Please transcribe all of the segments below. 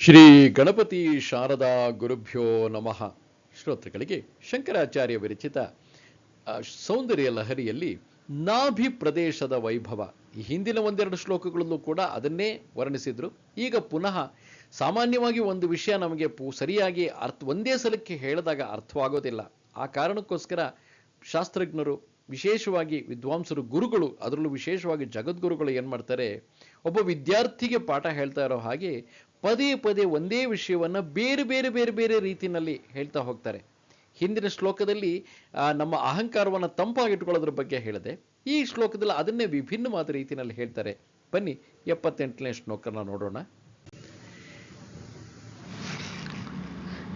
ಶ್ರೀ ಗಣಪತಿ ಶಾರದಾ ಗುರುಭ್ಯೋ ನಮಃ. ಶ್ರೋತೃಗಳಿಗೆ ಶಂಕರಾಚಾರ್ಯ ವಿರಚಿತ ಸೌಂದರ್ಯ ಲಹರಿಯಲ್ಲಿ ನಾಭಿ ಪ್ರದೇಶದ ವೈಭವ. ಈ ಹಿಂದಿನ ಒಂದೆರಡು ಶ್ಲೋಕಗಳಲ್ಲೂ ಕೂಡ ಅದನ್ನೇ ವರ್ಣಿಸಿದ್ರು. ಈಗ ಪುನಃ ಸಾಮಾನ್ಯವಾಗಿ ಒಂದು ವಿಷಯ ನಮಗೆ ಪು- ಸರಿಯಾಗಿ ಅರ್ಥ, ಒಂದೇ ಸಲಕ್ಕೆ ಹೇಳಿದಾಗ ಅರ್ಥವಾಗೋದಿಲ್ಲ. ಆ ಕಾರಣಕ್ಕೋಸ್ಕರ ಶಾಸ್ತ್ರಜ್ಞರು, ವಿಶೇಷವಾಗಿ ವಿದ್ವಾಂಸರು, ಗುರುಗಳು, ಅದರಲ್ಲೂ ವಿಶೇಷವಾಗಿ ಜಗದ್ಗುರುಗಳು ಏನು ಮಾಡ್ತಾರೆ ಒಬ್ಬ ವಿದ್ಯಾರ್ಥಿಗೆ ಪಾಠ ಹೇಳ್ತಾ ಇರೋ ಹಾಗೆ ಪದೇ ಪದೇ ಒಂದೇ ವಿಷಯವನ್ನು ಬೇರೆ ಬೇರೆ ಬೇರೆ ಬೇರೆ ರೀತಿಯಲ್ಲಿ ಹೇಳ್ತಾ ಹೋಗ್ತಾರೆ. ಹಿಂದಿನ ಶ್ಲೋಕದಲ್ಲಿ ನಮ್ಮ ಅಹಂಕಾರವನ್ನು ತಂಪಾಗಿಟ್ಕೊಳ್ಳೋದ್ರ ಬಗ್ಗೆ ಹೇಳಿದೆ. ಈ ಶ್ಲೋಕದಲ್ಲಿ ಅದನ್ನೇ ವಿಭಿನ್ನವಾದ ರೀತಿಯಲ್ಲಿ ಹೇಳ್ತಾರೆ. ಬನ್ನಿ, ಎಪ್ಪತ್ತೆಂಟನೇ ಶ್ಲೋಕನ ನೋಡೋಣ.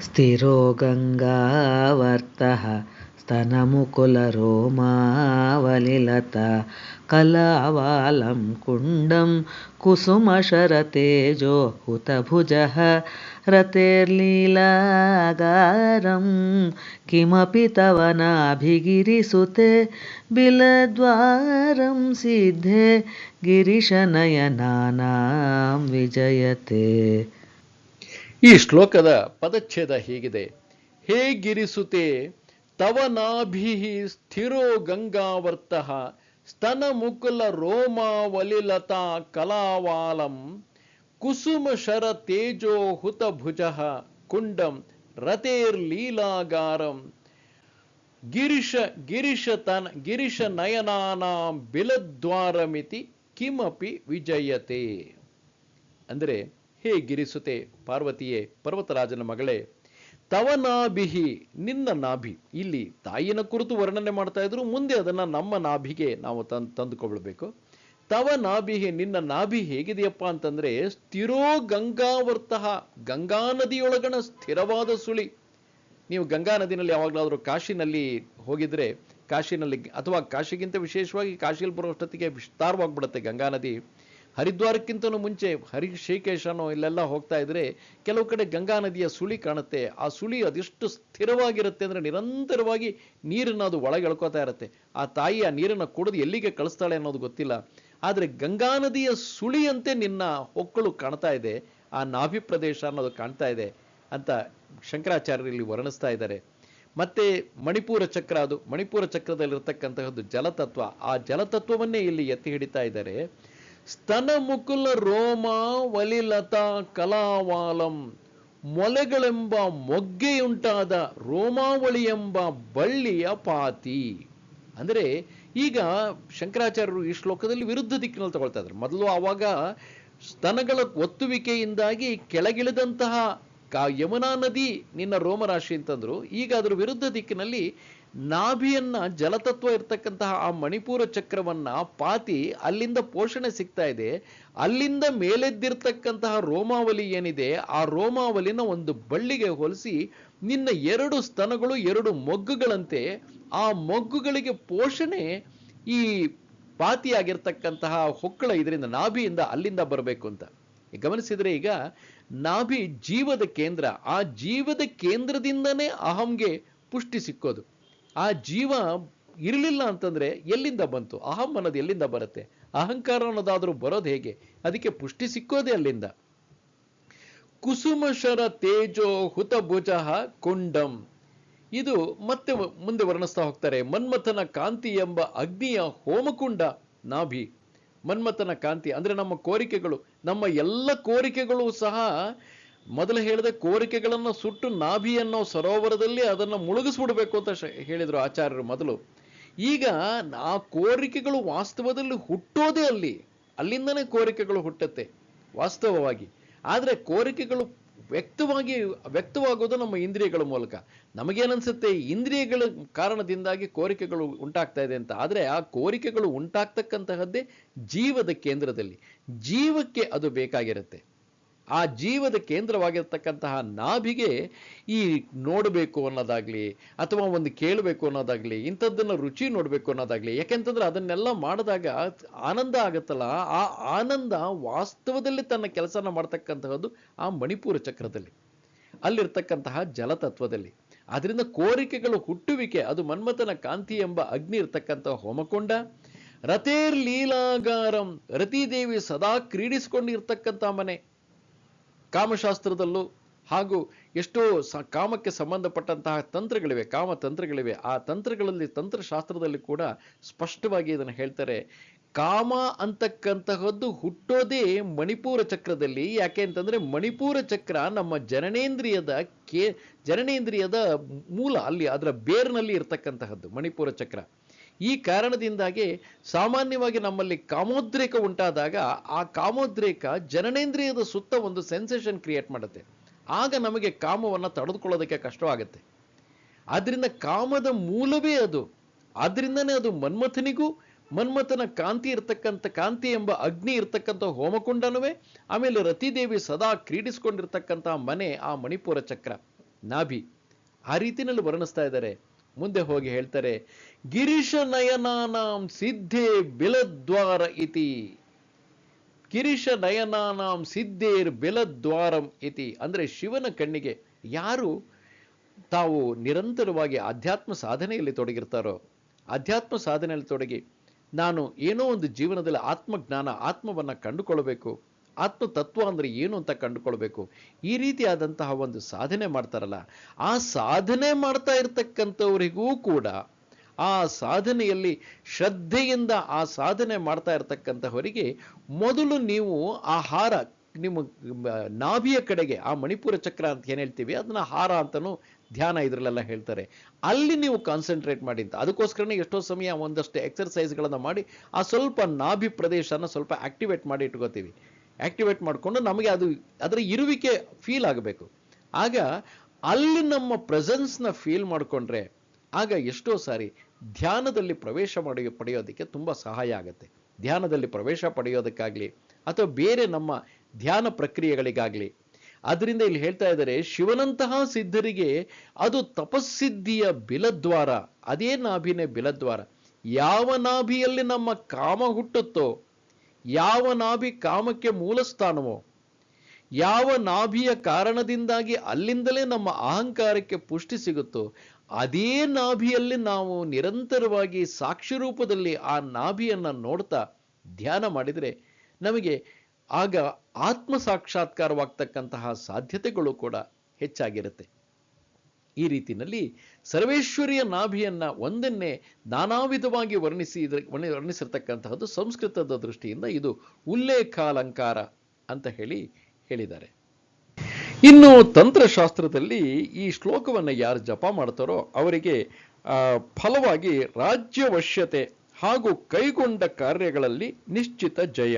ಸ್ಥಿರೋ ಗಂಗಾವರ್ತಃ गङ्गावर्तः स्तनमुकुलरोमावलिलता कलावालं कुण्डं कुसुमशरतेजो हुतभुजः रतेर्लीलागारं किमपि तव नाभिगिरिसुते बिलद्वारं सिद्धे गिरिशनयनानां विजयते ಈ ಶ್ಲೋಕದ ಪದಚ್ಛೇದ ಹೀಗಿದೆ ಹೇಗಿರಿಸುತ್ತೆ ತವ ನಾಭಿ ಸ್ಥಿರೋ ಗಂಗಾವರ್ತಃ ಸ್ತನ ಮುಕುಲ ರೋಮಾವಲಿಲತಾ ಕಲಾವಾಲಂ ಕುಸುಮ ಶರ ತೇಜೋ ಹುತ ಭುಜ ಕುಂಡಂ ರತೇರ್ಲೀಲಾಗಾರಂ ಗಿರಿಶ ಗಿರಿಶ ತನ ಗಿರಿಶ ನಯನಾಂ ಬಿಲದ್ವಾರಮಿತಿ ಕಿಮಪಿ ವಿಜಯತೆ. ಅಂದರೆ ಹೇ ಗಿರಿಸುತೆ ಪಾರ್ವತಿಯೇ, ಪರ್ವತರಾಜನ ಮಗಳೇ ತವ ನಾಭಿಹಿ ನಿನ್ನ ನಾಭಿ. ಇಲ್ಲಿ ತಾಯಿನ ಕುರಿತು ವರ್ಣನೆ ಮಾಡ್ತಾ ಇದ್ರು, ಮುಂದೆ ಅದನ್ನ ನಮ್ಮ ನಾಭಿಗೆ ನಾವು ತನ್ ತಂದುಕೊಳ್ಬೇಕು. ತವ ನಾಭಿಹಿ ನಿನ್ನ ನಾಭಿ ಹೇಗಿದೆಯಪ್ಪ ಅಂತಂದ್ರೆ, ಸ್ಥಿರೋ ಗಂಗಾವರ್ತಃ ಗಂಗಾ ನದಿಯೊಳಗಣ ಸ್ಥಿರವಾದ ಸುಳಿ. ನೀವು ಗಂಗಾ ನದಿನಲ್ಲಿ ಯಾವಾಗಲಾದರೂ ಕಾಶಿನಲ್ಲಿ ಹೋಗಿದ್ರೆ, ಕಾಶಿನಲ್ಲಿ, ಅಥವಾ ಕಾಶಿಗಿಂತ ವಿಶೇಷವಾಗಿ ಕಾಶಿಯಲ್ಲಿ ಬರೋಷ್ಟೊತ್ತಿಗೆ ವಿಸ್ತಾರವಾಗಿಬಿಡುತ್ತೆ ಗಂಗಾ ನದಿ. ಹರಿದ್ವಾರಕ್ಕಿಂತನೂ ಮುಂಚೆ ಹರಿ ಶ್ರೀಕೇಶನೋ ಇಲ್ಲೆಲ್ಲ ಹೋಗ್ತಾ ಇದ್ರೆ ಕೆಲವು ಕಡೆ ಗಂಗಾ ನದಿಯ ಸುಳಿ ಕಾಣುತ್ತೆ. ಆ ಸುಳಿ ಅದೆಷ್ಟು ಸ್ಥಿರವಾಗಿರುತ್ತೆ ಅಂದ್ರೆ ನಿರಂತರವಾಗಿ ನೀರನ್ನು ಅದು ಒಳಗೆ ಎಳ್ಕೊತಾ ಇರುತ್ತೆ. ಆ ತಾಯಿ ಆ ನೀರನ್ನು ಕುಡಿದು ಎಲ್ಲಿಗೆ ಕಳಿಸ್ತಾಳೆ ಅನ್ನೋದು ಗೊತ್ತಿಲ್ಲ. ಆದರೆ ಗಂಗಾ ನದಿಯ ಸುಳಿಯಂತೆ ನಿನ್ನ ಹೊಕ್ಕಳು ಕಾಣ್ತಾ ಇದೆ. ಆ ನಾಭಿ ಪ್ರದೇಶ ಅನ್ನೋದು ಕಾಣ್ತಾ ಇದೆ ಅಂತ ಶಂಕರಾಚಾರ್ಯರು ಇಲ್ಲಿ ವರ್ಣಿಸ್ತಾ ಇದ್ದಾರೆ. ಮತ್ತೆ ಮಣಿಪುರ ಚಕ್ರ ಅದು. ಮಣಿಪುರ ಚಕ್ರದಲ್ಲಿರ್ತಕ್ಕಂತಹದ್ದು ಜಲತತ್ವ. ಆ ಜಲತತ್ವವನ್ನೇ ಇಲ್ಲಿ ಎತ್ತಿ ಹಿಡಿತಾ ಇದ್ದಾರೆ. ಸ್ತನ ಮುಕುಲ ರೋಮ ವಲಿಲತಾ ಕಲಾವಾಲಂ. ಮೊಲೆಗಳೆಂಬ ಮೊಗ್ಗೆಯುಂಟಾದ ರೋಮಾವಳಿ ಎಂಬ ಬಳ್ಳಿಯ ಪಾತಿ. ಅಂದರೆ ಈಗ ಶಂಕರಾಚಾರ್ಯರು ಈ ಶ್ಲೋಕದಲ್ಲಿ ವಿರುದ್ಧ ದಿಕ್ಕಿನಲ್ಲಿ ತಗೊಳ್ತಾ ಇದ್ರು ಮೊದಲು ಆವಾಗ ಸ್ತನಗಳ ಒತ್ತುವಿಕೆಯಿಂದಾಗಿ ಕೆಳಗಿಳಿದಂತಹ ಕ ಯಮುನಾ ನದಿ ನಿನ್ನ ರೋಮರಾಶಿ ಅಂತಂದ್ರು. ಈಗ ಅದರ ವಿರುದ್ಧ ದಿಕ್ಕಿನಲ್ಲಿ ನಾಭಿಯನ್ನ ಜಲತತ್ವ ಇರ್ತಕ್ಕಂತಹ ಆ ಮಣಿಪುರ ಚಕ್ರವನ್ನ ಪಾತಿ ಅಲ್ಲಿಂದ ಪೋಷಣೆ ಸಿಗ್ತಾ ಇದೆ. ಅಲ್ಲಿಂದ ಮೇಲೆದ್ದಿರ್ತಕ್ಕಂತಹ ರೋಮಾವಲಿ ಏನಿದೆ, ಆ ರೋಮಾವಲಿನ ಒಂದು ಬಳ್ಳಿಗೆ ಹೋಲಿಸಿ ನಿನ್ನ ಎರಡು ಸ್ತನಗಳು ಎರಡು ಮೊಗ್ಗುಗಳಂತೆ, ಆ ಮೊಗ್ಗುಗಳಿಗೆ ಪೋಷಣೆ ಈ ಪಾತಿಯಾಗಿರ್ತಕ್ಕಂತಹ ಹೊಕ್ಕಳ ಇದರಿಂದ, ನಾಭಿಯಿಂದ ಅಲ್ಲಿಂದ ಬರಬೇಕು ಅಂತ. ಗಮನಿಸಿದ್ರೆ ಈಗ ನಾಭಿ ಜೀವದ ಕೇಂದ್ರ, ಆ ಜೀವದ ಕೇಂದ್ರದಿಂದನೇ ಅಹಂಗೆ ಪುಷ್ಟಿ ಸಿಕ್ಕೋದು. ಆ ಜೀವ ಇರಲಿಲ್ಲ ಅಂತಂದ್ರೆ ಎಲ್ಲಿಂದ ಬಂತು? ಅಹಂ ಅನ್ನೋದು ಎಲ್ಲಿಂದ ಬರುತ್ತೆ? ಅಹಂಕಾರ ಅನ್ನೋದಾದರೂ ಬರೋದು ಹೇಗೆ? ಅದಕ್ಕೆ ಪುಷ್ಟಿ ಸಿಕ್ಕೋದೇ ಅಲ್ಲಿಂದ. ಕುಸುಮಶರ ತೇಜೋ ಹುತಭುಜ ಕುಂಡಂ. ಇದು ಮತ್ತೆ ಮುಂದೆ ವರ್ಣಿಸ್ತಾ ಹೋಗ್ತಾರೆ. ಮನ್ಮಥನ ಕಾಂತಿ ಎಂಬ ಅಗ್ನಿಯ ಹೋಮಕುಂಡ ನಾಭಿ. ಮನ್ಮಥನ ಕಾಂತಿ ಅಂದ್ರೆ ನಮ್ಮ ಕೋರಿಕೆಗಳು. ನಮ್ಮ ಎಲ್ಲ ಕೋರಿಕೆಗಳು ಸಹ ಮೊದಲು ಹೇಳಿದ ಕೋರಿಕೆಗಳನ್ನು ಸುಟ್ಟು ನಾಭಿ ಅನ್ನೋ ಸರೋವರದಲ್ಲಿ ಅದನ್ನು ಮುಳುಗಿಸ್ಬಿಡ್ಬೇಕು ಅಂತ ಹೇಳಿದ್ರು ಆಚಾರ್ಯರು ಮೊದಲು. ಈಗ ಆ ಕೋರಿಕೆಗಳು ವಾಸ್ತವದಲ್ಲಿ ಹುಟ್ಟೋದೇ ಅಲ್ಲಿ. ಅಲ್ಲಿಂದನೇ ಕೋರಿಕೆಗಳು ಹುಟ್ಟುತ್ತೆ, ವಾಸ್ತವವಾಗಿ. ಆದರೆ ಕೋರಿಕೆಗಳು ವ್ಯಕ್ತವಾಗಿ, ವ್ಯಕ್ತವಾಗೋದು ನಮ್ಮ ಇಂದ್ರಿಯಗಳ ಮೂಲಕ. ನಮಗೇನನ್ಸುತ್ತೆ? ಇಂದ್ರಿಯಗಳ ಕಾರಣದಿಂದಾಗಿ ಕೋರಿಕೆಗಳು ಉಂಟಾಗ್ತಾ ಇದೆ ಅಂತ. ಆದರೆ ಆ ಕೋರಿಕೆಗಳು ಉಂಟಾಗ್ತಕ್ಕಂತಹದ್ದೇ ಜೀವದ ಕೇಂದ್ರದಲ್ಲಿ. ಜೀವಕ್ಕೆ ಅದು ಬೇಕಾಗಿರುತ್ತೆ. ಆ ಜೀವದ ಕೇಂದ್ರವಾಗಿರ್ತಕ್ಕಂತಹ ನಾಭಿಗೆ ಈ ನೋಡಬೇಕು ಅನ್ನೋದಾಗಲಿ ಅಥವಾ ಒಂದು ಕೇಳಬೇಕು ಅನ್ನೋದಾಗಲಿ ಇಂಥದ್ದನ್ನು ರುಚಿ ನೋಡಬೇಕು ಅನ್ನೋದಾಗಲಿ. ಯಾಕೆಂತಂದ್ರೆ ಅದನ್ನೆಲ್ಲ ಮಾಡಿದಾಗ ಆನಂದ ಆಗುತ್ತಲ್ಲ? ಆ ಆನಂದ ವಾಸ್ತವದಲ್ಲಿ ತನ್ನ ಕೆಲಸನ ಮಾಡ್ತಕ್ಕಂತಹದ್ದು ಆ ಮಣಿಪುರ ಚಕ್ರದಲ್ಲಿ. ಅಲ್ಲಿರ್ತಕ್ಕಂತಹ ಜಲತತ್ವದಲ್ಲಿ. ಅದರಿಂದ ಕೋರಿಕೆಗಳು ಹುಟ್ಟುವಿಕೆ, ಅದು ಮನ್ಮಥನ ಕಾಂತಿ ಎಂಬ ಅಗ್ನಿ ಇರ್ತಕ್ಕಂತಹ ಹೋಮಕೊಂಡ ರಥೇರ್ ಲೀಲಾಗಾರಂ ರತಿದೇವಿ ಸದಾ ಕ್ರೀಡಿಸಿಕೊಂಡಿರ್ತಕ್ಕಂಥ ಮನೆ. ಕಾಮಶಾಸ್ತ್ರದಲ್ಲೂ ಹಾಗೂ ಎಷ್ಟೋ ಸ ಕಾಮಕ್ಕೆ ಸಂಬಂಧಪಟ್ಟಂತಹ ತಂತ್ರಗಳಿವೆ ಕಾಮ ತಂತ್ರಗಳಿವೆ ಆ ತಂತ್ರಗಳಲ್ಲಿ, ತಂತ್ರಶಾಸ್ತ್ರದಲ್ಲಿ ಕೂಡ ಸ್ಪಷ್ಟವಾಗಿ ಇದನ್ನು ಹೇಳ್ತಾರೆ, ಕಾಮ ಅಂತಕ್ಕಂತಹದ್ದು ಹುಟ್ಟೋದೇ ಮಣಿಪುರ ಚಕ್ರದಲ್ಲಿ. ಯಾಕೆ ಅಂತಂದ್ರೆ ಮಣಿಪೂರ ಚಕ್ರ ನಮ್ಮ ಜನನೇಂದ್ರಿಯದ ಕೇ, ಜನನೇಂದ್ರಿಯದ ಮೂಲ ಅಲ್ಲಿ, ಅದರ ಬೇರ್ನಲ್ಲಿ ಇರತಕ್ಕಂತಹದ್ದು ಮಣಿಪುರ ಚಕ್ರ. ಈ ಕಾರಣದಿಂದಾಗಿ ಸಾಮಾನ್ಯವಾಗಿ ನಮ್ಮಲ್ಲಿ ಕಾಮೋದ್ರೇಕ ಉಂಟಾದಾಗ ಆ ಕಾಮೋದ್ರೇಕ ಜನನೇಂದ್ರಿಯದ ಸುತ್ತ ಒಂದು ಸೆನ್ಸೇಷನ್ ಕ್ರಿಯೇಟ್ ಮಾಡುತ್ತೆ. ಆಗ ನಮಗೆ ಕಾಮವನ್ನು ತಡೆದುಕೊಳ್ಳೋದಕ್ಕೆ ಕಷ್ಟವಾಗುತ್ತೆ. ಆದ್ರಿಂದ ಕಾಮದ ಮೂಲವೇ ಅದು. ಆದ್ರಿಂದನೇ ಅದು ಮನ್ಮಥನಿಗೂ, ಮನ್ಮಥನ ಕಾಂತಿ ಇರ್ತಕ್ಕಂಥ, ಕಾಂತಿ ಎಂಬ ಅಗ್ನಿ ಇರ್ತಕ್ಕಂಥ ಹೋಮಕುಂಡನುವೆ, ಆಮೇಲೆ ರತಿದೇವಿ ಸದಾ ಕ್ರೀಡಿಸ್ಕೊಂಡಿರ್ತಕ್ಕಂಥ ಮನೆ ಆ ಮಣಿಪುರ ಚಕ್ರ, ನಾಭಿ. ಆ ರೀತಿನಲ್ಲಿ ವರ್ಣಿಸ್ತಾ ಇದ್ದಾರೆ. ಮುಂದೆ ಹೋಗಿ ಹೇಳ್ತಾರೆ, ಗಿರೀಶ ನಯನಾನಾಂ ಸಿದ್ಧೇ ಬಿಲದ್ವಾರ ಇತಿ. ಗಿರೀಶ ನಯನಾನಾಂ ಸಿದ್ಧೇರ್ ಬಿಲದ್ವಾರಂ ಇತಿ. ಅಂದ್ರೆ ಶಿವನ ಕಣ್ಣಿಗೆ ಯಾರು ತಾವು ನಿರಂತರವಾಗಿ ಆಧ್ಯಾತ್ಮ ಸಾಧನೆಯಲ್ಲಿ ತೊಡಗಿರ್ತಾರೋ, ಆಧ್ಯಾತ್ಮ ಸಾಧನೆಯಲ್ಲಿ ತೊಡಗಿ, ನಾನು ಏನೋ ಒಂದು ಜೀವನದಲ್ಲಿ ಆತ್ಮಜ್ಞಾನ, ಆತ್ಮವನ್ನ ಕಂಡುಕೊಳ್ಬೇಕು ಆತ್ಮ ತತ್ವ ಅಂದ್ರೆ ಏನು ಅಂತ ಕಂಡುಕೊಳ್ಬೇಕು? ಈ ರೀತಿಯಾದಂತಹ ಒಂದು ಸಾಧನೆ ಮಾಡ್ತಾರಲ್ಲ, ಆ ಸಾಧನೆ ಮಾಡ್ತಾ ಇರ್ತಕ್ಕಂಥವರಿಗೂ ಕೂಡ ಆ ಸಾಧನೆಯಲ್ಲಿ ಶ್ರದ್ಧೆಯಿಂದ ಆ ಸಾಧನೆ ಮಾಡ್ತಾ ಇರ್ತಕ್ಕಂಥವರಿಗೆ ಮೊದಲು ನೀವು ಆಹಾರ ಹಾರ ನಿಮ್ಮ ನಾಭಿಯ ಕಡೆಗೆ, ಆ ಮಣಿಪುರ ಚಕ್ರ ಅಂತ ಏನು ಹೇಳ್ತೀವಿ? ಅದನ್ನ ಹಾರ ಅಂತಲೂ ಧ್ಯಾನ ಇದ್ರಲ್ಲೆಲ್ಲ ಹೇಳ್ತಾರೆ. ಅಲ್ಲಿ ನೀವು ಕಾನ್ಸಂಟ್ರೇಟ್ ಮಾಡಿ ಅಂತ, ಅದಕ್ಕೋಸ್ಕರನೇ ಎಷ್ಟೋ ಸಮಯ ಒಂದಷ್ಟು ಎಕ್ಸರ್ಸೈಸ್ಗಳನ್ನು ಮಾಡಿ, ಆ ಸ್ವಲ್ಪ ನಾಭಿ ಪ್ರದೇಶನ ಸ್ವಲ್ಪ ಆಕ್ಟಿವೇಟ್ ಮಾಡಿ ಇಟ್ಕೋತೀವಿ. ಆಕ್ಟಿವೇಟ್ ಮಾಡಿಕೊಂಡು ನಮಗೆ ಅದು, ಅದರ ಇರುವಿಕೆ ಫೀಲ್ ಆಗಬೇಕು. ಆಗ ಅಲ್ಲಿ ನಮ್ಮ ಪ್ರೆಸೆನ್ಸ್ನ ಫೀಲ್ ಮಾಡಿಕೊಂಡ್ರೆ ಆಗ ಎಷ್ಟೋ ಸಾರಿ ಧ್ಯಾನದಲ್ಲಿ ಪ್ರವೇಶ ಮಾಡಿ ಪಡೆಯೋದಕ್ಕೆ ತುಂಬ ಸಹಾಯ ಆಗುತ್ತೆ. ಧ್ಯಾನದಲ್ಲಿ ಪ್ರವೇಶ ಪಡೆಯೋದಕ್ಕಾಗಲಿ ಅಥವಾ ಬೇರೆ ನಮ್ಮ ಧ್ಯಾನ ಪ್ರಕ್ರಿಯೆಗಳಿಗಾಗಲಿ. ಅದರಿಂದ ಇಲ್ಲಿ ಹೇಳ್ತಾ ಇದ್ದಾರೆ, ಶಿವನಂತಹ ಸಿದ್ಧರಿಗೆ ಅದು ತಪಸ್ಸಿದ್ಧಿಯ ಬಿಲದ್ವಾರ, ಅದೇ ನಾಭಿನೇ ಬಿಲದ್ವಾರ. ಯಾವ ನಾಭಿಯಲ್ಲಿ ನಮ್ಮ ಕಾಮ ಹುಟ್ಟುತ್ತೋ ಯಾವ ನಾಭಿ ಕಾಮಕ್ಕೆ ಮೂಲ ಸ್ಥಾನವೋ ಯಾವ ನಾಭಿಯ ಕಾರಣದಿಂದಾಗಿ ಅಲ್ಲಿಂದಲೇ ನಮ್ಮ ಅಹಂಕಾರಕ್ಕೆ ಪುಷ್ಟಿ ಸಿಗುತ್ತೋ, ಅದೇ ನಾಭಿಯಲ್ಲಿ ನಾವು ನಿರಂತರವಾಗಿ ಸಾಕ್ಷಿ ರೂಪದಲ್ಲಿ ಆ ನಾಭಿಯನ್ನು ನೋಡ್ತಾ ಧ್ಯಾನ ಮಾಡಿದರೆ ನಮಗೆ ಆಗ ಆತ್ಮ ಸಾಕ್ಷಾತ್ಕಾರವಾಗ್ತಕ್ಕಂತಹ ಸಾಧ್ಯತೆಗಳು ಕೂಡ ಹೆಚ್ಚಾಗಿರುತ್ತೆ. ಈ ರೀತಿಯಲ್ಲಿ ಸರ್ವೇಶ್ವರಿಯ ನಾಭಿಯನ್ನ ಒಂದನ್ನೇ ನಾನಾ ವಿಧವಾಗಿ ವರ್ಣಿಸಿ ಇದ್ರ- ವರ್ಣಿಸಿರ್ತಕ್ಕಂತಹದ್ದು ಸಂಸ್ಕೃತದ ದೃಷ್ಟಿಯಿಂದ ಇದು ಉಲ್ಲೇಖಾಲಂಕಾರ ಅಂತ ಹೇಳಿ ಹೇಳಿದ್ದಾರೆ. ಇನ್ನು ತಂತ್ರಶಾಸ್ತ್ರದಲ್ಲಿ ಈ ಶ್ಲೋಕವನ್ನು ಯಾರು ಜಪ ಮಾಡ್ತಾರೋ ಅವರಿಗೆ ಫಲವಾಗಿ ರಾಜ್ಯವಶ್ಯತೆ ಹಾಗೂ ಕೈಗೊಂಡ ಕಾರ್ಯಗಳಲ್ಲಿ ನಿಶ್ಚಿತ ಜಯ.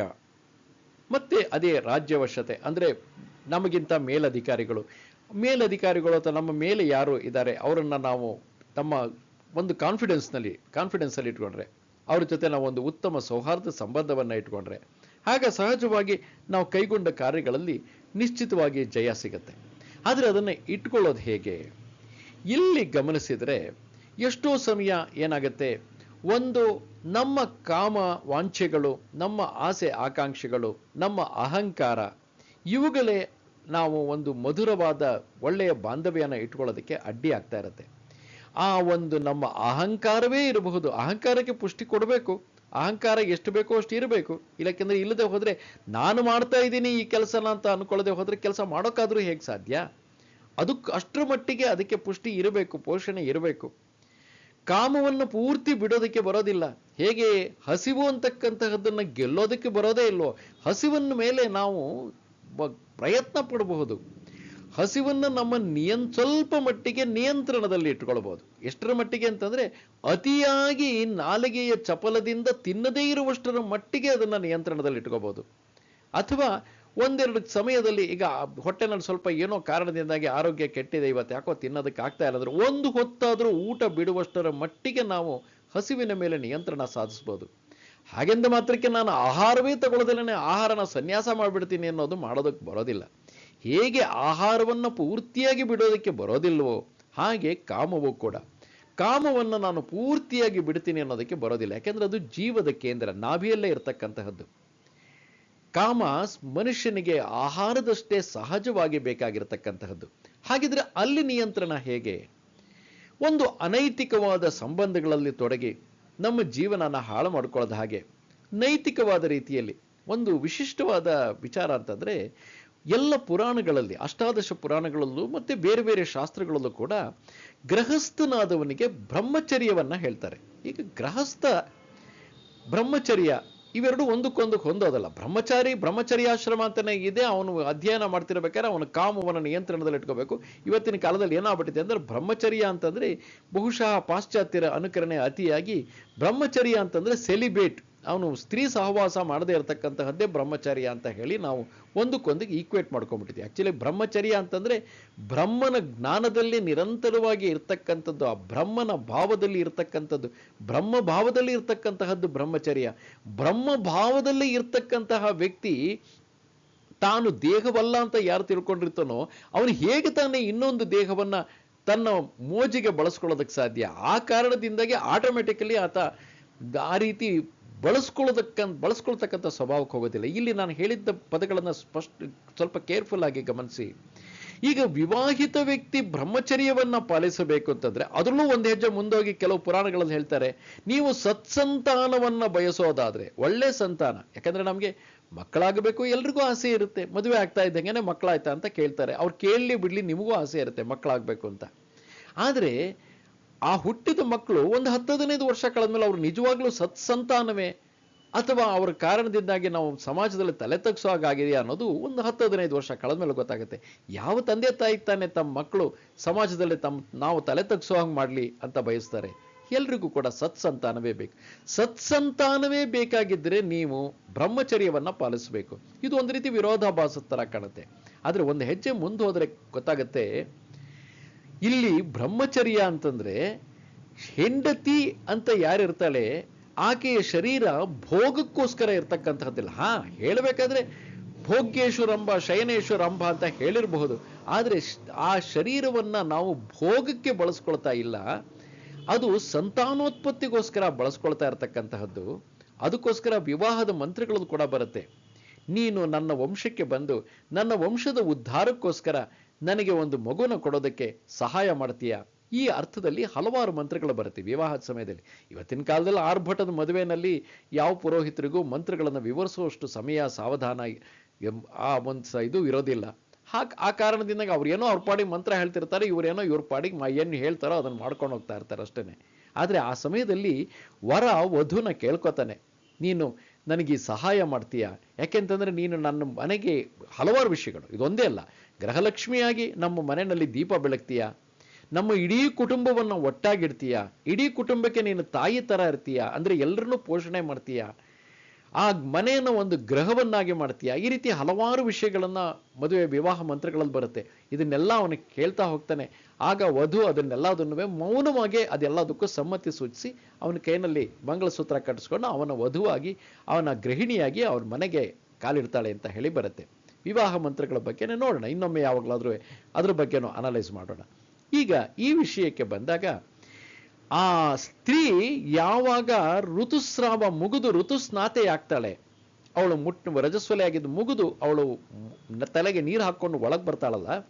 ಮತ್ತೆ ಅದೇ ರಾಜ್ಯವಶ್ಯತೆ ಅಂದ್ರೆ ನಮಗಿಂತ ಮೇಲಧಿಕಾರಿಗಳು ಮೇಲಧಿಕಾರಿಗಳು ಅಥವಾ ನಮ್ಮ ಮೇಲೆ ಯಾರು ಇದ್ದಾರೆ, ಅವರನ್ನು ನಾವು ನಮ್ಮ ಒಂದು ಕಾನ್ಫಿಡೆನ್ಸ್ನಲ್ಲಿ ಕಾನ್ಫಿಡೆನ್ಸಲ್ಲಿ ಇಟ್ಕೊಂಡ್ರೆ, ಅವ್ರ ಜೊತೆ ನಾವು ಒಂದು ಉತ್ತಮ ಸೌಹಾರ್ದ ಸಂಬಂಧವನ್ನು ಇಟ್ಕೊಂಡ್ರೆ ಆಗ ಸಹಜವಾಗಿ ನಾವು ಕೈಗೊಂಡ ಕಾರ್ಯಗಳಲ್ಲಿ ನಿಶ್ಚಿತವಾಗಿ ಜಯ ಸಿಗುತ್ತೆ. ಆದರೆ ಅದನ್ನು ಇಟ್ಕೊಳ್ಳೋದು ಹೇಗೆ? ಇಲ್ಲಿ ಗಮನಿಸಿದರೆ ಎಷ್ಟೋ ಸಮಯ ಏನಾಗುತ್ತೆ, ಒಂದು ನಮ್ಮ ಕಾಮ ವಾಂಛೆಗಳು, ನಮ್ಮ ಆಸೆ ಆಕಾಂಕ್ಷೆಗಳು, ನಮ್ಮ ಅಹಂಕಾರ, ಇವುಗಳೇ ನಾವು ಒಂದು ಮಧುರವಾದ ಒಳ್ಳೆಯ ಬಾಂಧವ್ಯನ ಇಟ್ಕೊಳ್ಳೋದಕ್ಕೆ ಅಡ್ಡಿ ಆಗ್ತಾ ಇರುತ್ತೆ. ಆ ಒಂದು ನಮ್ಮ ಅಹಂಕಾರವೇ ಇರಬಹುದು. ಅಹಂಕಾರಕ್ಕೆ ಪುಷ್ಟಿ ಕೊಡಬೇಕು. ಅಹಂಕಾರ ಎಷ್ಟು ಬೇಕೋ ಅಷ್ಟು ಇರಬೇಕು. ಇಲ್ಲಕ್ಕೆಂದ್ರೆ ಇಲ್ಲದೆ ಹೋದರೆ ನಾನು ಮಾಡ್ತಾ ಇದ್ದೀನಿ ಈ ಕೆಲಸನ ಅಂತ ಅನ್ಕೊಳ್ಳದೆ ಹೋದರೆ ಕೆಲಸ ಮಾಡೋಕ್ಕಾದ್ರೂ ಹೇಗೆ ಸಾಧ್ಯ? ಅದಕ್ಕೆ ಅಷ್ಟರ ಮಟ್ಟಿಗೆ ಅದಕ್ಕೆ ಪುಷ್ಟಿ ಇರಬೇಕು, ಪೋಷಣೆ ಇರಬೇಕು. ಕಾಮವನ್ನು ಪೂರ್ತಿ ಬಿಡೋದಕ್ಕೆ ಬರೋದಿಲ್ಲ. ಹೇಗೆ ಹಸಿವು ಅಂತಕ್ಕಂತಹದ್ದನ್ನು ಗೆಲ್ಲೋದಕ್ಕೆ ಬರೋದೇ ಇಲ್ವೋ? ಹಸಿವನ್ನ ಮೇಲೆ ನಾವು ಪ್ರಯತ್ನ ಪಡಬಹುದು. ಹಸಿವನ್ನು ನಮ್ಮ ನಿಯನ್ ಸ್ವಲ್ಪ ಮಟ್ಟಿಗೆ ನಿಯಂತ್ರಣದಲ್ಲಿ ಇಟ್ಕೊಳ್ಬೋದು ಎಷ್ಟರ ಮಟ್ಟಿಗೆ ಅಂತಂದರೆ, ಅತಿಯಾಗಿ ನಾಲಿಗೆಯ ಚಪಲದಿಂದ ತಿನ್ನದೇ ಇರುವಷ್ಟರ ಮಟ್ಟಿಗೆ ಅದನ್ನು ನಿಯಂತ್ರಣದಲ್ಲಿ ಇಟ್ಕೋಬಹುದು ಅಥವಾ ಒಂದೆರಡು ಸಮಯದಲ್ಲಿ, ಈಗ ಹೊಟ್ಟೆನಲ್ಲಿ ಸ್ವಲ್ಪ ಏನೋ ಕಾರಣದಿಂದಾಗಿ ಆರೋಗ್ಯ ಕೆಟ್ಟಿದೆ, ಇವತ್ತು ಯಾಕೋ ತಿನ್ನೋದಕ್ಕೆ ಆಗ್ತಾ ಇಲ್ಲ ಅಂದ್ರೆ, ಒಂದು ಹೊತ್ತಾದರೂ ಊಟ ಬಿಡುವಷ್ಟರ ಮಟ್ಟಿಗೆ ನಾವು ಹಸಿವಿನ ಮೇಲೆ ನಿಯಂತ್ರಣ ಸಾಧಿಸ್ಬೋದು. ಹಾಗೆಂದ ಮಾತ್ರಕ್ಕೆ ನಾನು ಆಹಾರವೇ ತಗೊಳ್ಳೋದಿಲ್ಲನೆ ಆಹಾರನ ಸನ್ಯಾಸ ಮಾಡಿಬಿಡ್ತೀನಿ ಅನ್ನೋದು ಮಾಡೋದಕ್ಕೆ ಬರೋದಿಲ್ಲ. ಹೇಗೆ ಆಹಾರವನ್ನು ಪೂರ್ತಿಯಾಗಿ ಬಿಡೋದಕ್ಕೆ ಬರೋದಿಲ್ವೋ ಹಾಗೆ ಕಾಮವೂ ಕೂಡ. ಕಾಮವನ್ನು ನಾನು ಪೂರ್ತಿಯಾಗಿ ಬಿಡ್ತೀನಿ ಅನ್ನೋದಕ್ಕೆ ಬರೋದಿಲ್ಲ. ಯಾಕೆಂದ್ರೆ ಅದು ಜೀವದ ಕೇಂದ್ರ, ನಾಭಿಯಲ್ಲೇ ಇರತಕ್ಕಂತಹದ್ದು. ಕಾಮ ಮನುಷ್ಯನಿಗೆ ಆಹಾರದಷ್ಟೇ ಸಹಜವಾಗಿ ಬೇಕಾಗಿರತಕ್ಕಂತಹದ್ದು. ಹಾಗಿದ್ರೆ ಅಲ್ಲಿ ನಿಯಂತ್ರಣ ಹೇಗೆ? ಒಂದು ಅನೈತಿಕವಾದ ಸಂಬಂಧಗಳಲ್ಲಿ ತೊಡಗಿ ನಮ್ಮ ಜೀವನನ ಹಾಳು ಮಾಡ್ಕೊಳ್ಳೋದು ಹಾಗೆ. ನೈತಿಕವಾದ ರೀತಿಯಲ್ಲಿ ಒಂದು ವಿಶಿಷ್ಟವಾದ ವಿಚಾರ ಅಂತಂದರೆ, ಎಲ್ಲ ಪುರಾಣಗಳಲ್ಲಿ, ಅಷ್ಟಾದಶ ಪುರಾಣಗಳಲ್ಲೂ ಮತ್ತು ಬೇರೆ ಬೇರೆ ಶಾಸ್ತ್ರಗಳಲ್ಲೂ ಕೂಡ ಗೃಹಸ್ಥನಾದವನಿಗೆ ಬ್ರಹ್ಮಚರ್ಯವನ್ನು ಹೇಳ್ತಾರೆ. ಈಗ ಗೃಹಸ್ಥ ಬ್ರಹ್ಮಚರ್ಯ ಇವೆರಡು ಒಂದಕ್ಕೊಂದು ಹೊಂದೋದಲ್ಲ. ಬ್ರಹ್ಮಚಾರಿ ಬ್ರಹ್ಮಚರ್ಯಾಶ್ರಮ ಅಂತಲೇ ಇದೆ, ಅವನು ಅಧ್ಯಯನ ಮಾಡ್ತಿರ್ಬೇಕಾದ್ರೆ ಅವನ ಕಾಮವನ್ನು ನಿಯಂತ್ರಣದಲ್ಲಿ ಇಟ್ಕೋಬೇಕು. ಇವತ್ತಿನ ಕಾಲದಲ್ಲಿ ಏನಾಗ್ಬಿಟ್ಟಿದೆ ಅಂದ್ರೆ ಬ್ರಹ್ಮಚರ್ಯ ಅಂತಂದ್ರೆ ಬಹುಶಃ ಪಾಶ್ಚಾತ್ಯರ ಅನುಕರಣೆ ಅತಿಯಾಗಿ ಬ್ರಹ್ಮಚರ್ಯ ಅಂತಂದ್ರೆ ಸೆಲಿಬೇಟ್ ಅವನು ಸ್ತ್ರೀ ಸಹವಾಸ ಮಾಡದೇ ಇರತಕ್ಕಂತಹದ್ದೇ ಬ್ರಹ್ಮಚರ್ಯ ಅಂತ ಹೇಳಿ ನಾವು ಒಂದಕ್ಕೊಂದಿಗೆ ಈಕ್ವೇಟ್ ಮಾಡ್ಕೊಂಡ್ಬಿಟ್ಟಿದ್ವಿ. ಆ್ಯಕ್ಚುಲಿ ಬ್ರಹ್ಮಚರ್ಯ ಅಂತಂದ್ರೆ ಬ್ರಹ್ಮನ ಜ್ಞಾನದಲ್ಲಿ ನಿರಂತರವಾಗಿ ಇರ್ತಕ್ಕಂಥದ್ದು, ಆ ಬ್ರಹ್ಮನ ಭಾವದಲ್ಲಿ ಇರ್ತಕ್ಕಂಥದ್ದು, ಬ್ರಹ್ಮ ಭಾವದಲ್ಲಿ ಇರ್ತಕ್ಕಂತಹದ್ದು ಬ್ರಹ್ಮಚರ್ಯ. ಬ್ರಹ್ಮ ಭಾವದಲ್ಲಿ ಇರ್ತಕ್ಕಂತಹ ವ್ಯಕ್ತಿ ತಾನು ದೇಹವಲ್ಲ ಅಂತ ಯಾರು ತಿಳ್ಕೊಂಡಿರ್ತಾನೋ, ಅವನು ಹೇಗೆ ತಾನೇ ಇನ್ನೊಂದು ದೇಹವನ್ನ ತನ್ನ ಮೋಜಿಗೆ ಬಳಸ್ಕೊಳ್ಳೋದಕ್ಕೆ ಸಾಧ್ಯ? ಆ ಕಾರಣದಿಂದಾಗಿ ಆಟೋಮೆಟಿಕಲಿ ಆತ ಆ ರೀತಿ ಬಳಸ್ಕೊಳ್ಳೋದಕ್ಕ ಬಳಸ್ಕೊಳ್ತಕ್ಕಂಥ ಸ್ವಭಾವಕ್ಕೆ ಹೋಗೋದಿಲ್ಲ. ಇಲ್ಲಿ ನಾನು ಹೇಳಿದ್ದ ಪದಗಳನ್ನು ಸ್ಪಷ್ಟ, ಸ್ವಲ್ಪ ಕೇರ್ಫುಲ್ ಆಗಿ ಗಮನಿಸಿ. ಈಗ ವಿವಾಹಿತ ವ್ಯಕ್ತಿ ಬ್ರಹ್ಮಚರ್ಯವನ್ನ ಪಾಲಿಸಬೇಕು ಅಂತಂದ್ರೆ ಅದರಲ್ಲೂ ಒಂದು ಹೆಜ್ಜೆ ಮುಂದೋಗಿ ಕೆಲವು ಪುರಾಣಗಳಲ್ಲಿ ಹೇಳ್ತಾರೆ. ನೀವು ಸತ್ಸಂತಾನವನ್ನ ಬಯಸೋದಾದ್ರೆ ಒಳ್ಳೆ ಸಂತಾನ. ಯಾಕಂದ್ರೆ ನಮಗೆ ಮಕ್ಕಳಾಗಬೇಕು, ಎಲ್ರಿಗೂ ಆಸೆ ಇರುತ್ತೆ. ಮದುವೆ ಆಗ್ತಾ ಇದ್ದಂಗೆ ಮಕ್ಕಳಾಯ್ತಾ ಅಂತ ಕೇಳ್ತಾರೆ. ಅವ್ರು ಕೇಳಲಿ ಬಿಡ್ಲಿ ನಿಮಗೂ ಆಸೆ ಇರುತ್ತೆ ಮಕ್ಕಳಾಗಬೇಕು ಅಂತ. ಆದರೆ ಆ ಹುಟ್ಟಿದ ಮಕ್ಕಳು ಒಂದು ಹತ್ತು ಹದಿನೈದು ವರ್ಷ ಕಳೆದ್ಮೇಲೆ ಅವ್ರು ನಿಜವಾಗ್ಲೂ ಸತ್ಸಂತಾನವೇ ಅಥವಾ ಅವರ ಕಾರಣದಿಂದಾಗಿ ನಾವು ಸಮಾಜದಲ್ಲಿ ತಲೆ ತಗ್ಸೋ ಹಾಗಾಗಿದೆಯಾ ಅನ್ನೋದು ಒಂದು ಹತ್ತು ಹದಿನೈದು ವರ್ಷ ಕಳೆದ್ಮೇಲೆ ಗೊತ್ತಾಗುತ್ತೆ. ಯಾವ ತಂದೆ ತಾಯಿ ತಾನೆ ತಮ್ಮ ಮಕ್ಕಳು ಸಮಾಜದಲ್ಲಿ ತಮ್ಮ, ನಾವು ತಲೆ ತಗ್ಸೋ ಹಾಗೆ ಮಾಡಲಿ ಅಂತ ಬಯಸ್ತಾರೆ? ಎಲ್ರಿಗೂ ಕೂಡ ಸತ್ಸಂತಾನವೇ ಬೇಕು. ಸತ್ಸಂತಾನವೇ ಬೇಕಾಗಿದ್ದರೆ ನೀವು ಬ್ರಹ್ಮಚರ್ಯವನ್ನು ಪಾಲಿಸಬೇಕು. ಇದು ಒಂದು ರೀತಿ ವಿರೋಧಾಭಾಸದ ಥರ ಕಾಣುತ್ತೆ. ಆದರೆ ಒಂದು ಹೆಜ್ಜೆ ಮುಂದೆ ಹೋದರೆ ಗೊತ್ತಾಗುತ್ತೆ ಇಲ್ಲಿ ಬ್ರಹ್ಮಚರ್ಯ ಅಂತಂದ್ರೆ ಹೆಂಡತಿ ಅಂತ ಯಾರಿರ್ತಾಳೆ, ಆಕೆಯ ಶರೀರ ಭೋಗಕ್ಕೋಸ್ಕರ ಇರ್ತಕ್ಕಂತಹದ್ದಿಲ್ಲ. ಹಾ, ಹೇಳಬೇಕಾದ್ರೆ ಭೋಗ್ಯೇಶ್ವರಂಬ ಶಯನೇಶ್ವರಂಬ ಅಂತ ಹೇಳಿರಬಹುದು. ಆದರೆ ಆ ಶರೀರವನ್ನ ನಾವು ಭೋಗಕ್ಕೆ ಬಳಸ್ಕೊಳ್ತಾ ಇಲ್ಲ. ಅದು ಸಂತಾನೋತ್ಪತ್ತಿಗೋಸ್ಕರ ಬಳಸ್ಕೊಳ್ತಾ ಇರತಕ್ಕಂತಹದ್ದು. ಅದಕ್ಕೋಸ್ಕರ ವಿವಾಹದ ಮಂತ್ರಗಳು ಕೂಡ ಬರುತ್ತೆ. ನೀನು ನನ್ನ ವಂಶಕ್ಕೆ ಬಂದು, ನನ್ನ ವಂಶದ ಉದ್ಧಾರಕ್ಕೋಸ್ಕರ ನನಗೆ ಒಂದು ಮಗುನ ಕೊಡೋದಕ್ಕೆ ಸಹಾಯ ಮಾಡ್ತೀಯಾ? ಈ ಅರ್ಥದಲ್ಲಿ ಹಲವಾರು ಮಂತ್ರಗಳು ಬರುತ್ತೆ ವಿವಾಹದ ಸಮಯದಲ್ಲಿ. ಇವತ್ತಿನ ಕಾಲದಲ್ಲಿ ಆರ್ಭಟದ ಮದುವೆನಲ್ಲಿ ಯಾವ ಪುರೋಹಿತರಿಗೂ ಮಂತ್ರಗಳನ್ನು ವಿವರಿಸುವಷ್ಟು ಸಮಯ ಸಾವಧಾನ ಆ ಒಂದು ಇದು ಇರೋದಿಲ್ಲ. ಹಾಕ್ ಆ ಕಾರಣದಿಂದ ಅವ್ರು ಏನೋ ಅವ್ರ ಪಾಡಿಗೆ ಮಂತ್ರ ಹೇಳ್ತಿರ್ತಾರೆ ಇವರೇನೋ ಇವ್ರ ಪಾಡಿಗೆ ಮಾ ಏನು ಹೇಳ್ತಾರೋ ಅದನ್ನು ಮಾಡ್ಕೊಂಡು ಹೋಗ್ತಾ ಇರ್ತಾರೆ ಅಷ್ಟೇನೆ. ಆದರೆ ಆ ಸಮಯದಲ್ಲಿ ವರ ವಧುನ ಕೇಳ್ಕೊತಾನೆ. ನೀನು ನನಗೆ ಸಹಾಯ ಮಾಡ್ತೀಯಾ? ಯಾಕೆಂತಂದರೆ ನೀನು ನನ್ನ ಮನೆಗೆ ಹಲವಾರು ವಿಷಯಗಳು. ಇದೊಂದೇ ಅಲ್ಲ. ಗೃಹಲಕ್ಷ್ಮಿಯಾಗಿ ನಮ್ಮ ಮನೆಯಲ್ಲಿ ದೀಪ ಬೆಳಗ್ತೀಯಾ? ನಮ್ಮ ಇಡೀ ಕುಟುಂಬವನ್ನು ಒಟ್ಟಾಗಿಡ್ತೀಯಾ? ಇಡೀ ಕುಟುಂಬಕ್ಕೆ ನೀನು ತಾಯಿ ತರ ಇರ್ತೀಯಾ? ಅಂದ್ರೆ ಎಲ್ಲರನ್ನೂ ಪೋಷಣೆ ಮಾಡ್ತೀಯಾ? ಆ ಮನೆಯನ್ನು ಒಂದು ಗ್ರಹವನ್ನಾಗಿ ಮಾಡ್ತೀಯ? ಈ ರೀತಿ ಹಲವಾರು ವಿಷಯಗಳನ್ನು ಮದುವೆ, ವಿವಾಹ ಮಂತ್ರಗಳಲ್ಲಿ ಬರುತ್ತೆ. ಇದನ್ನೆಲ್ಲ ಅವನಿಗೆ ಕೇಳ್ತಾ ಹೋಗ್ತಾನೆ. ಆಗ ವಧು ಅದನ್ನೆಲ್ಲದನ್ನು ಮೌನವಾಗಿ ಅದೆಲ್ಲದಕ್ಕೂ ಸಮ್ಮತಿ ಸೂಚಿಸಿ ಅವನ ಕೈನಲ್ಲಿ ಮಂಗಳಸೂತ್ರ ಕಟ್ಟಿಸ್ಕೊಂಡು ಅವನ ವಧುವಾಗಿ, ಅವನ ಗೃಹಿಣಿಯಾಗಿ ಅವನ ಮನೆಗೆ ಕಾಲಿಡ್ತಾಳೆ ಅಂತ ಹೇಳಿ ಬರುತ್ತೆ. ವಿವಾಹ ಮಂತ್ರಗಳ ಬಗ್ಗೆನೇ ನೋಡೋಣ. ಇನ್ನೊಮ್ಮೆ ಯಾವಾಗಲಾದ್ರೂ ಅದ್ರ ಬಗ್ಗೆನೂ ಅನಲೈಸ್ ಮಾಡೋಣ. ಈಗ ಈ ವಿಷಯಕ್ಕೆ ಬಂದಾಗ ಆ ಸ್ತ್ರೀ ಯಾವಾಗ ಋತುಸ್ರಾವ ಮುಗಿದು ಋತುಸ್ನಾತೆ ಆಗ್ತಾಳೆ ಅವಳು ಮುಟ್ ರಜಸ್ವಲೆ ಆಗಿದ್ದು ಮುಗಿದು ಅವಳು ತಲೆಗೆ ನೀರು ಹಾಕ್ಕೊಂಡು ಒಳಗೆ ಬರ್ತಾಳಲ್ಲ,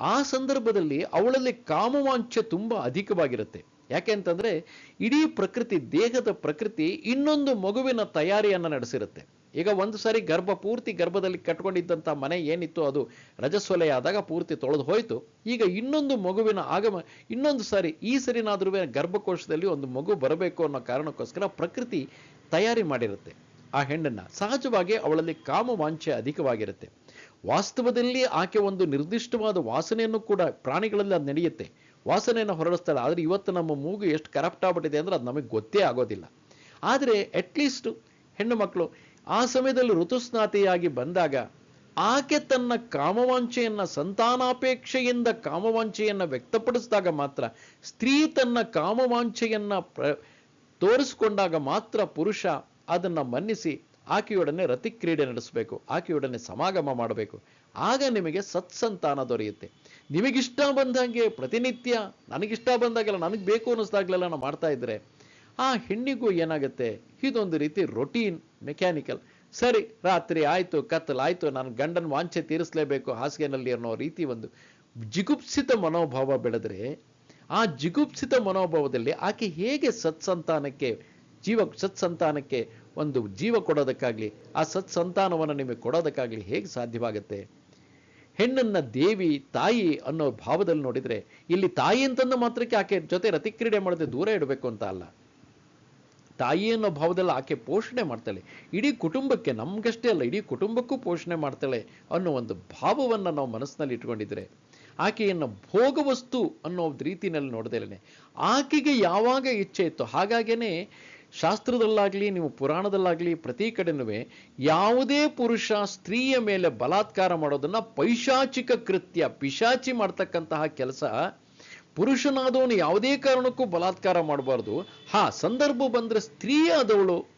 ಆ ಸಂದರ್ಭದಲ್ಲಿ ಅವಳಲ್ಲಿ ಕಾಮವಾಂಛೆ ತುಂಬಾ ಅಧಿಕವಾಗಿರುತ್ತೆ. ಯಾಕೆ ಅಂತಂದ್ರೆ, ಇಡೀ ಪ್ರಕೃತಿ, ದೇಹದ ಪ್ರಕೃತಿ ಇನ್ನೊಂದು ಮಗುವಿನ ತಯಾರಿಯನ್ನ ನಡೆಸಿರುತ್ತೆ. ಈಗ ಒಂದು ಸಾರಿ ಗರ್ಭ ಪೂರ್ತಿ ಗರ್ಭದಲ್ಲಿ ಕಟ್ಕೊಂಡಿದ್ದಂಥ ಮನೆ ಏನಿತ್ತು ಅದು ರಜಸ್ವಲೆ ಆದಾಗ ಪೂರ್ತಿ ತೊಳೆದು ಹೋಯಿತು. ಈಗ ಇನ್ನೊಂದು ಮಗುವಿನ ಆಗಮ, ಇನ್ನೊಂದು ಸಾರಿ ಈ ಸರಿನಾದ್ರೂ ಗರ್ಭಕೋಶದಲ್ಲಿ ಒಂದು ಮಗು ಬರಬೇಕು ಅನ್ನೋ ಕಾರಣಕ್ಕೋಸ್ಕರ ಪ್ರಕೃತಿ ತಯಾರಿ ಮಾಡಿರುತ್ತೆ. ಆ ಹೆಣ್ಣನ್ನು ಸಹಜವಾಗಿ ಅವಳಲ್ಲಿ ಕಾಮವಾಂಛೆ ಅಧಿಕವಾಗಿರುತ್ತೆ. ವಾಸ್ತವದಲ್ಲಿ ಆಕೆ ಒಂದು ನಿರ್ದಿಷ್ಟವಾದ ವಾಸನೆಯನ್ನು ಕೂಡ ಪ್ರಾಣಿಗಳಲ್ಲಿ ಅದು ನಡೆಯುತ್ತೆ. ವಾಸನೆಯನ್ನು ಹೊರಡಿಸ್ತಾಳೆ. ಆದರೆ ಇವತ್ತು ನಮ್ಮ ಮೂಗು ಎಷ್ಟು ಕರಪ್ಟ್ ಆಗ್ಬಿಟ್ಟಿದೆ ಅಂದರೆ ಅದು ನಮಗೆ ಗೊತ್ತೇ ಆಗೋದಿಲ್ಲ. ಆದರೆ ಅಟ್ಲೀಸ್ಟ್ ಹೆಣ್ಣು ಮಕ್ಕಳು ಆ ಸಮಯದಲ್ಲಿ ಋತುಸ್ನಾತಿಯಾಗಿ ಬಂದಾಗ ಆಕೆ ತನ್ನ ಕಾಮವಾಂಛೆಯನ್ನ ಸಂತಾನಾಪೇಕ್ಷೆಯಿಂದ ಕಾಮವಾಂಛೆಯನ್ನ ವ್ಯಕ್ತಪಡಿಸಿದಾಗ ಮಾತ್ರ ಸ್ತ್ರೀ ತನ್ನ ಕಾಮವಾಂಛೆಯನ್ನ ಪ್ರ ತೋರಿಸಿಕೊಂಡಾಗ ಮಾತ್ರ ಪುರುಷ ಅದನ್ನ ಮನ್ನಿಸಿ ಆಕೆಯೊಡನೆ ರತಿಕ್ರೀಡೆ ನಡೆಸಬೇಕು, ಆಕೆಯೊಡನೆ ಸಮಾಗಮ ಮಾಡಬೇಕು. ಆಗ ನಿಮಗೆ ಸತ್ಸಂತಾನ ದೊರೆಯುತ್ತೆ. ನಿಮಗಿಷ್ಟ ಬಂದಂಗೆ ಪ್ರತಿನಿತ್ಯ, ನನಗಿಷ್ಟ ಬಂದಾಗೆಲ್ಲ ನನಗೆ ಬೇಕು ಅನ್ನಿಸ್ದಾಗ್ಲೆಲ್ಲ ನಾನು ಮಾಡ್ತಾ ಇದ್ರೆ ಆ ಹೆಣ್ಣಿಗೂ ಏನಾಗುತ್ತೆ? ಇದೊಂದು ರೀತಿ ರೊಟೀನ್ ಮೆಕ್ಯಾನಿಕಲ್ ಸರಿ, ರಾತ್ರಿ ಆಯಿತು ಕತ್ತಲಾಯಿತು ನಾನು ಗಂಡನ ವಾಂಛೆ ತೀರಿಸಲೇಬೇಕು ಹಾಸಿಗೆನಲ್ಲಿ ಅನ್ನೋ ರೀತಿ ಒಂದು ಜಿಗುಪ್ಸಿತ ಮನೋಭಾವ ಬೆಳೆದ್ರೆ, ಆ ಜಿಗುಪ್ಸಿತ ಮನೋಭಾವದಲ್ಲಿ ಆಕೆ ಹೇಗೆ ಸತ್ಸಂತಾನಕ್ಕೆ, ಜೀವ ಸತ್ಸಂತಾನಕ್ಕೆ ಒಂದು ಜೀವ ಕೊಡೋದಕ್ಕಾಗಲಿ, ಆ ಸತ್ಸಂತಾನವನ್ನು ನಿಮಗೆ ಕೊಡೋದಕ್ಕಾಗಲಿ ಹೇಗೆ ಸಾಧ್ಯವಾಗುತ್ತೆ? ಹೆಣ್ಣನ್ನ ದೇವಿ, ತಾಯಿ ಅನ್ನೋ ಭಾವದಲ್ಲಿ ನೋಡಿದ್ರೆ, ಇಲ್ಲಿ ತಾಯಿ ಅಂತಂದು ಮಾತ್ರಕ್ಕೆ ಆಕೆ ಜೊತೆ ರತಿಕ್ರೀಡೆ ಮಾಡದೆ ದೂರ ಇಡಬೇಕು ಅಂತ ಅಲ್ಲ. ತಾಯಿ ಅನ್ನೋ ಭಾವದಲ್ಲಿ ಆಕೆ ಪೋಷಣೆ ಮಾಡ್ತಾಳೆ. ಇಡೀ ಕುಟುಂಬಕ್ಕೆ ನಮ್ಗಷ್ಟೇ ಅಲ್ಲ, ಇಡೀ ಕುಟುಂಬಕ್ಕೂ ಪೋಷಣೆ ಮಾಡ್ತಾಳೆ ಅನ್ನೋ ಒಂದು ಭಾವವನ್ನು ನಾವು ಮನಸ್ಸಿನಲ್ಲಿ ಇಟ್ಕೊಂಡಿದ್ರೆ, ಆಕೆಯನ್ನು ಭೋಗವಸ್ತು ಅನ್ನೋ ರೀತಿಯಲ್ಲಿ ನೋಡ್ದೇನೆ ಆಕೆಗೆ ಯಾವಾಗ ಇಚ್ಛೆ ಇತ್ತು ಹಾಗಾಗೇ ಶಾಸ್ತ್ರದಲ್ಲಾಗಲಿ, ನೀವು ಪುರಾಣದಲ್ಲಾಗಲಿ, ಪ್ರತಿ ಕಡೆನೂ ಯಾವುದೇ ಪುರುಷ ಸ್ತ್ರೀಯ ಮೇಲೆ ಬಲಾತ್ಕಾರ ಮಾಡೋದನ್ನು ಪೈಶಾಚಿಕ ಕೃತ್ಯ, ಪಿಶಾಚಿ ಮಾಡ್ತಕ್ಕಂತಹ ಕೆಲಸ ಪುರುಷನಾದವನು ಯಾವುದೇ ಕಾರಣಕ್ಕೂ ಬಲಾತ್ಕಾರ ಮಾಡಬಾರ್ದು. ಹಾ, ಸಂದರ್ಭ ಬಂದರೆ ಸ್ತ್ರೀ ಆದವಳು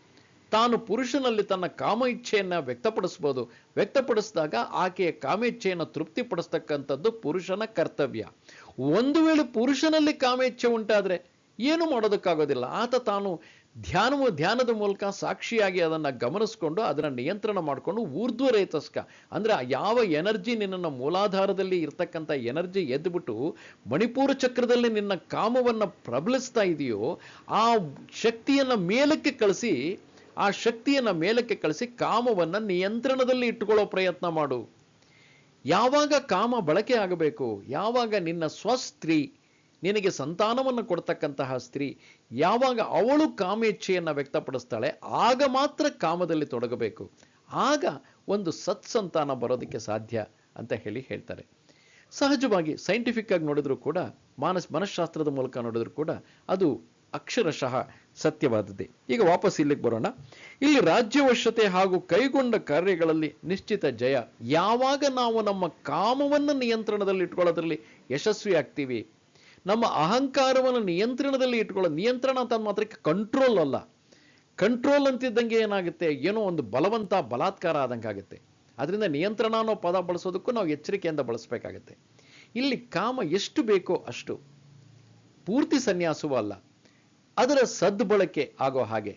ತಾನು ಪುರುಷನಲ್ಲಿ ತನ್ನ ಕಾಮ ಇಚ್ಛೆಯನ್ನ ವ್ಯಕ್ತಪಡಿಸ್ಬೋದು ವ್ಯಕ್ತಪಡಿಸಿದಾಗ ಆಕೆಯ ಕಾಮ ಇಚ್ಛೆಯನ್ನು ತೃಪ್ತಿಪಡಿಸ್ತಕ್ಕಂಥದ್ದು ಪುರುಷನ ಕರ್ತವ್ಯ. ಒಂದು ವೇಳೆ ಪುರುಷನಲ್ಲಿ ಕಾಮ ಇಚ್ಛೆ ಉಂಟಾದ್ರೆ ಏನು ಮಾಡೋದಕ್ಕಾಗೋದಿಲ್ಲ. ಆತ ತಾನು ಧ್ಯಾನವು ಧ್ಯಾನದ ಮೂಲಕ ಸಾಕ್ಷಿಯಾಗಿ ಅದನ್ನು ಗಮನಿಸ್ಕೊಂಡು ಅದನ್ನು ನಿಯಂತ್ರಣ ಮಾಡಿಕೊಂಡು ಊರ್ಧ್ವರೇತಸ್ಕ ಅಂದ್ರೆ ಯಾವ ಎನರ್ಜಿ ನಿನ್ನನ್ನು ಮೂಲಾಧಾರದಲ್ಲಿ ಇರ್ತಕ್ಕಂಥ ಎನರ್ಜಿ ಎದ್ದುಬಿಟ್ಟು ಮಣಿಪೂರ ಚಕ್ರದಲ್ಲಿ ನಿನ್ನ ಕಾಮವನ್ನು ಪ್ರಬಲಿಸ್ತಾ ಇದೆಯೋ, ಆ ಶಕ್ತಿಯನ್ನ ಮೇಲಕ್ಕೆ ಕಳಿಸಿ, ಆ ಶಕ್ತಿಯನ್ನ ಮೇಲಕ್ಕೆ ಕಳಿಸಿ ಕಾಮವನ್ನ ನಿಯಂತ್ರಣದಲ್ಲಿ ಇಟ್ಟುಕೊಳ್ಳೋ ಪ್ರಯತ್ನ ಮಾಡು. ಯಾವಾಗ ಕಾಮ ಬಳಕೆ ಆಗಬೇಕು, ಯಾವಾಗ ನಿನ್ನ ಸ್ವಸ್ತ್ರೀ ನಿನಗೆ ಸಂತಾನವನ್ನು ಕೊಡ್ತಕ್ಕಂತಹ ಸ್ತ್ರೀ ಯಾವಾಗ ಅವಳು ಕಾಮೇಚ್ಛೆಯನ್ನು ವ್ಯಕ್ತಪಡಿಸ್ತಾಳೆ, ಆಗ ಮಾತ್ರ ಕಾಮದಲ್ಲಿ ತೊಡಗಬೇಕು. ಆಗ ಒಂದು ಸತ್ಸಂತಾನ ಬರೋದಕ್ಕೆ ಸಾಧ್ಯ ಅಂತ ಹೇಳಿ ಹೇಳ್ತಾರೆ. ಸಹಜವಾಗಿ ಸೈಂಟಿಫಿಕ್ ಆಗಿ ನೋಡಿದ್ರೂ ಕೂಡ, ಮಾನಸ್ ಮನಃಶಾಸ್ತ್ರದ ಮೂಲಕ ನೋಡಿದ್ರು ಕೂಡ ಅದು ಅಕ್ಷರಶಃ ಸತ್ಯವಾದದ್ದೇ. ಈಗ ವಾಪಸ್ ಇಲ್ಲಿಗೆ ಬರೋಣ. ಇಲ್ಲಿ ರಾಜ್ಯವಶ್ಯತೆ ಹಾಗೂ ಕೈಗೊಂಡ ಕಾರ್ಯಗಳಲ್ಲಿ ನಿಶ್ಚಿತ ಜಯ. ಯಾವಾಗ ನಾವು ನಮ್ಮ ಕಾಮವನ್ನು ನಿಯಂತ್ರಣದಲ್ಲಿ ಇಟ್ಕೊಳ್ಳೋದ್ರಲ್ಲಿ ಯಶಸ್ವಿ ಆಗ್ತೀವಿ ನಮ್ಮ ಅಹಂಕಾರವನ್ನು ನಿಯಂತ್ರಣದಲ್ಲಿ ಇಟ್ಕೊಳ್ಳೋ ನಿಯಂತ್ರಣ ಅಂತ ಮಾತ್ರಕ್ಕೆ ಕಂಟ್ರೋಲ್ ಅಲ್ಲ. ಕಂಟ್ರೋಲ್ ಅಂತಿದ್ದಂಗೆ ಏನಾಗುತ್ತೆ? ಏನೋ ಒಂದು ಬಲವಂತ, ಬಲಾತ್ಕಾರ ಆದಂಗೆ ಆಗುತ್ತೆ ಅದರಿಂದ ನಿಯಂತ್ರಣ ಅನ್ನೋ ಪದ ಬಳಸೋದಕ್ಕೂ ನಾವು ಎಚ್ಚರಿಕೆಯಿಂದ ಬಳಸಬೇಕಾಗತ್ತೆ. ಇಲ್ಲಿ ಕಾಮ ಎಷ್ಟು ಬೇಕೋ ಅಷ್ಟು ಪೂರ್ತಿ ಸನ್ಯಾಸವೂ ಅಲ್ಲ. ಅದರ ಸದ್ಬಳಕೆ ಆಗೋ ಹಾಗೆ,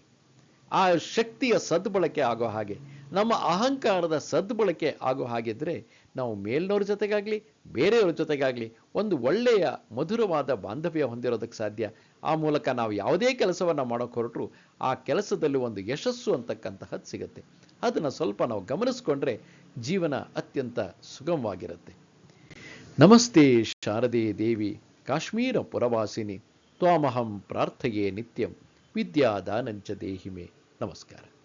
ಆ ಶಕ್ತಿಯ ಸದ್ಬಳಕೆ ಆಗೋ ಹಾಗೆ, ನಮ್ಮ ಅಹಂಕಾರದ ಸದ್ಬಳಕೆ ಆಗೋ ಹಾಗಿದ್ರೆ ನಾವು ಮೇಲ್ನವ್ರ ಜೊತೆಗಾಗ್ಲಿ, ಬೇರೆಯವ್ರ ಜೊತೆಗಾಗ್ಲಿ ಒಂದು ಒಳ್ಳೆಯ, ಮಧುರವಾದ ಬಾಂಧವ್ಯ ಹೊಂದಿರೋದಕ್ಕೆ ಸಾಧ್ಯ. ಆ ಮೂಲಕ ನಾವು ಯಾವುದೇ ಕೆಲಸವನ್ನು ಮಾಡೋಕೆ ಹೊರಟರು ಆ ಕೆಲಸದಲ್ಲಿ ಒಂದು ಯಶಸ್ಸು ಅಂತಕ್ಕಂತಹದ್ದು ಸಿಗುತ್ತೆ. ಅದನ್ನು ಸ್ವಲ್ಪ ನಾವು ಗಮನಿಸ್ಕೊಂಡ್ರೆ ಜೀವನ ಅತ್ಯಂತ ಸುಗಮವಾಗಿರುತ್ತೆ. ನಮಸ್ತೆ ಶಾರದೆ ದೇವಿ, ಕಾಶ್ಮೀರ ಪುರವಾಸಿನಿ, ತ್ವಾಮಹಂ ಪ್ರಾರ್ಥೆಯೇ ನಿತ್ಯಂ, ವಿದ್ಯಾದಾನಂಚ ದೇಹಿಮೆ. ನಮಸ್ಕಾರ.